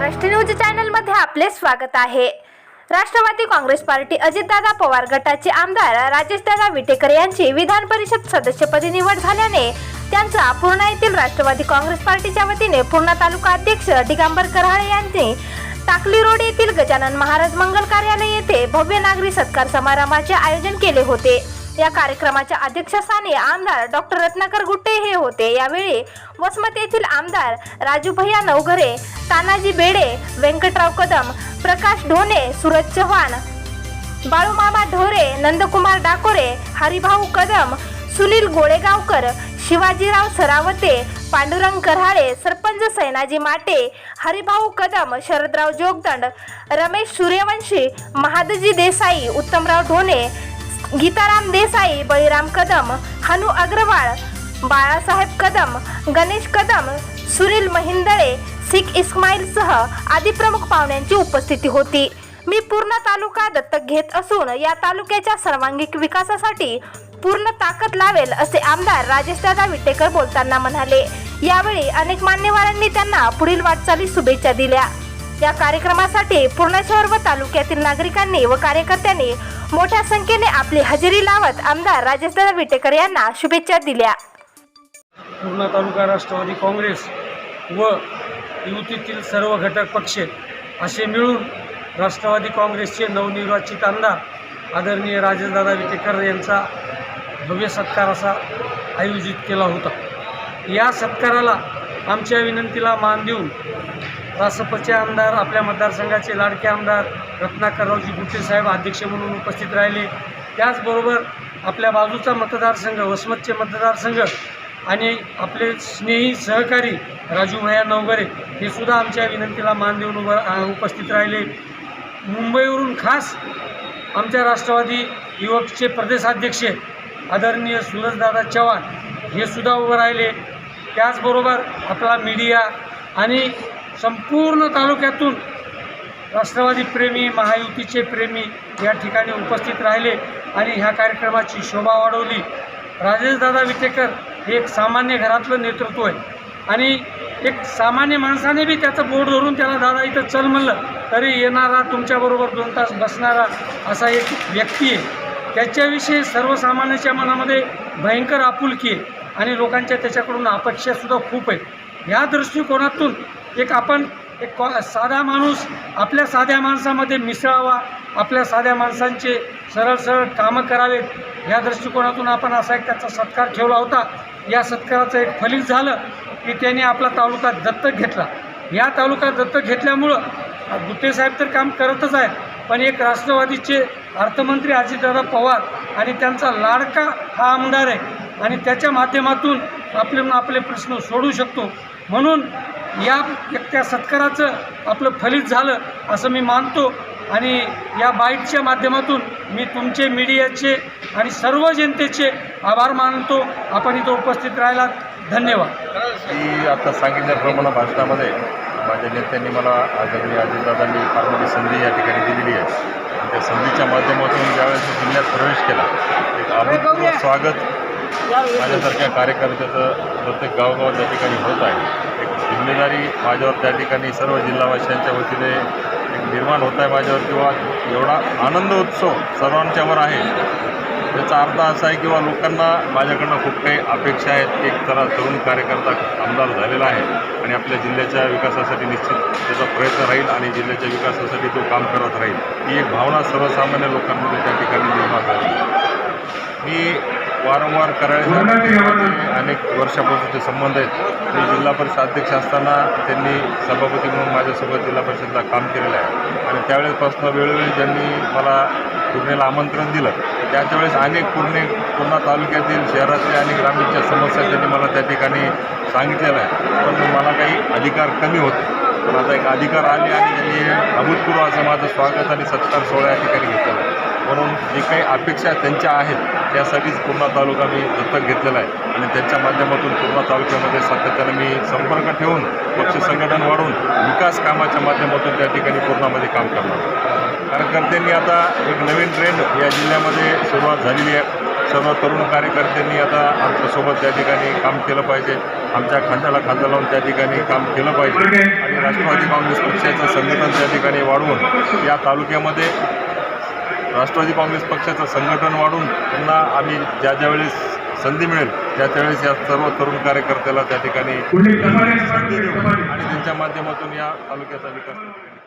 Maharashtra news चॅनलमध्ये आपले स्वागत आहे. राष्ट्रवादी काँग्रेस पार्टी अजितदादा पवार गटाचे आमदार राजेशदादा विटेकर यांची विधान परिषद सदस्यपदी निवड झाल्याने त्यांचा पूर्णा येथील राष्ट्रवादी काँग्रेस पार्टीच्या वतीने पूर्णा तालुका अध्यक्ष दिगंबर कराळे यांनी टाकली रोड येथील गजानन महाराज मंगल कार्यालय येथे भव्य नागरी सत्कार समारंभाचे आयोजन केले होते. या कार्यक्रमाच्या अध्यक्षस्थानी आमदार डॉक्टर रत्नाकर गुट्टे हे होते. यावेळी वसमत येथील आमदार राजू भैया नवघरे तानाजी बेडे व्यंकटराव कदम प्रकाश ढोणे सूरज चव्हाण बाळूमामा ढोरे नंदकुमार डाकोरे हरिभाऊ कदम सुनील गोळेगावकर शिवाजीराव सरावते पांडुरंग कराळे सरपंच सैनाजी माटे हरिभाऊ कदम शरदराव जोगदंड रमेश सूर्यवंशी महादजी देसाई उत्तमराव ढोणे गीताराम देसाई बळीराम कदम हनु अग्रवाल बाळासाहेब कदम गणेश कदम सुनील महिंदळे सिख इस्माईलसह आदी प्रमुख पाहुण्यांची उपस्थिती होती. मी पूर्ण तालुका दत्तक घेत असून या तालुक्याच्या सर्वांगीण विकासासाठी पूर्ण ताकद लावेल असे आमदार राजेशदादा विटेकर बोलताना म्हणाले. यावेळी अनेक मान्यवरांनी त्यांना पुढील वाटचाली शुभेच्छा दिल्या. या कार्यक्रमासाठी पूर्ण शहर व तालुक्यातील नागरिकांनी व कार्यकर्त्यांनी मोठ्या संख्येने आपली हजेरी लावत आमदार राजेशदादा विटेकर यांना शुभेच्छा दिल्या. पूर्णा तालुका राष्ट्रवादी काँग्रेस व युतीतील सर्व घटक पक्ष असे मिळून राष्ट्रवादी काँग्रेसचे नवनिर्वाचित आमदार आदरणीय राजेशदादा विटेकर यांचा भव्य सत्कार असा आयोजित केला होता. या सत्काराला आमच्या विनंतीला मान देऊन रासपचे आमदार आपल्या मतदारसंघाचे लाडके आमदार रत्नाकररावजी गुट्टे साहेब अध्यक्ष म्हणून उपस्थित राहिले. त्याचबरोबर आपल्या बाजूचा मतदारसंघ वसमतचे मतदारसंघ आणि आपले स्नेही सहकारी राजूभया नवगरे हे सुद्धा आमच्या विनंतीला मान देऊन उभं उपस्थित राहिले. मुंबईवरून खास आमच्या राष्ट्रवादी युवकचे प्रदेशाध्यक्ष आदरणीय सूरजदादा चव्हाण हे सुद्धा उभं राहिले. त्याचबरोबर आपला मीडिया आणि संपूर्ण तालुक्यातून राष्ट्रवादी प्रेमी महायुतीचे प्रेमी या ठिकाणी उपस्थित राहिले आणि ह्या कार्यक्रमाची शोभा वाढवली. राजेशदादा विटेकर हे एक सामान्य घरातलं नेतृत्व आहे. आणि एक सामान्य माणसाने बी त्याचं बोर्ड धरून त्याला दादा इथं चल म्हणलं तरी येणारा तुमच्याबरोबर दोन तास बसणारा असा एक व्यक्ती आहे. त्याच्याविषयी सर्वसामान्याच्या मनामध्ये भयंकर आपुलकी आहे आणि लोकांच्या त्याच्याकडून अपेक्षासुद्धा खूप आहेत. ह्या दृष्टिकोनातून एक आपण एक कॉ साधा माणूस आपल्या साध्या माणसामध्ये मिसळावा आपल्या साध्या माणसांचे सरळ सरळ कामं करावेत या दृष्टिकोनातून आपण असा एक त्याचा सत्कार ठेवला होता. या सत्काराचं एक फलित झालं की त्याने आपला तालुका दत्तक घेतला. या तालुका दत्तक घेतल्यामुळं गुत्तेसाहेब तर काम करतच आहेत पण एक राष्ट्रवादीचे अर्थमंत्री अजितदादा पवार आणि त्यांचा लाडका हा आमदार आहे. आणि त्याच्या माध्यमातून आपले आपले प्रश्न सोडू शकतो. म्हणून या एक त्या सत्काराचं आपलं फलित झालं असं मी मानतो. आणि या बाईटच्या माध्यमातून मी तुमचे मीडियाचे आणि सर्व जनतेचे आभार मानतो. आपण इथं उपस्थित राहिलात. धन्यवाद. की आता सांगितल्याप्रमाणे भाषणामध्ये माझ्या नेत्यांनी मला आदरणीय अजितदादांनी फार मोठी संधी या ठिकाणी दिलेली आहे. त्या संधीच्या माध्यमातून ज्यावेळेस मी जिल्ह्यात प्रवेश केला एक अभूतपूर्व स्वागत माझ्यासारख्या कार्यकर्त्याचं प्रत्येक गावगाव त्या ठिकाणी होत आहे. एक जिम्मेदारी माझ्यावर त्या ठिकाणी सर्व जिल्हावासियांच्या वतीने एक निर्माण होत आहे माझ्यावर किंवा एवढा आनंद उत्सव सर्वांच्यावर आहे. त्याचा अर्थ असा आहे किंवा लोकांना माझ्याकडनं खूप काही अपेक्षा आहेत एक जरा तरुण कार्यकर्ता आमदार झालेला आहे आणि आपल्या जिल्ह्याच्या विकासासाठी निश्चित त्याचा प्रयत्न राहील आणि जिल्ह्याच्या विकासासाठी तो काम करत राहील. ही एक भावना सर्वसामान्य लोकांमध्ये त्या ठिकाणी निर्माण झाली. वारंवार करायचे. अनेक वर्षापासूनचे संबंध आहेत. मी जिल्हा परिषद अध्यक्ष असताना त्यांनी सभापती म्हणून माझ्यासोबत जिल्हा परिषदला काम केलेलं आहे. आणि त्यावेळेसपासून वेळोवेळी त्यांनी मला पूर्णेला आमंत्रण दिलं त्याच वेळेस अनेक पूर्णे पूर्णा तालुक्यातील शहरातल्या आणि ग्रामीणच्या समस्या त्यांनी मला त्या ठिकाणी सांगितलेलं आहे पण मला काही अधिकार कमी होते. पण आता एक अधिकार आले आणि त्यांनी अभूतपूर्व असं माझं स्वागत आणि सत्कार सोहळा या ठिकाणी घेतलेला आहे. म्हणून जी काही अपेक्षा त्यांच्या आहेत त्यासाठीच पूर्णा तालुका मी दत्तक घेतलेला आहे. आणि त्यांच्या माध्यमातून पूर्णा तालुक्यामध्ये सातत्यानं मी संपर्क ठेवून पक्ष संघटन वाढवून विकास कामाच्या माध्यमातून त्या ठिकाणी पूर्णामध्ये काम करणार कार्यकर्त्यांनी आता एक नवीन ट्रेंड या जिल्ह्यामध्ये सुरुवात झालेली आहे. सर्व तरुण कार्यकर्त्यांनी आता आमच्यासोबत त्या ठिकाणी काम केलं पाहिजे. आमच्या खांद्याला खांदा लावून त्या ठिकाणी काम केलं पाहिजे. आणि राष्ट्रवादी काँग्रेस पक्षाचं संघटन त्या ठिकाणी वाढवून या तालुक्यामध्ये राष्ट्रवादी काँग्रेस पक्षाचं संघटन वाढून पुन्हा आम्ही ज्या ज्या वेळेस संधी मिळेल त्या त्यावेळेस या सर्व तरुण कार्यकर्त्याला त्या ठिकाणी संधी देऊ आणि त्यांच्या माध्यमातून या तालुक्याचा विकास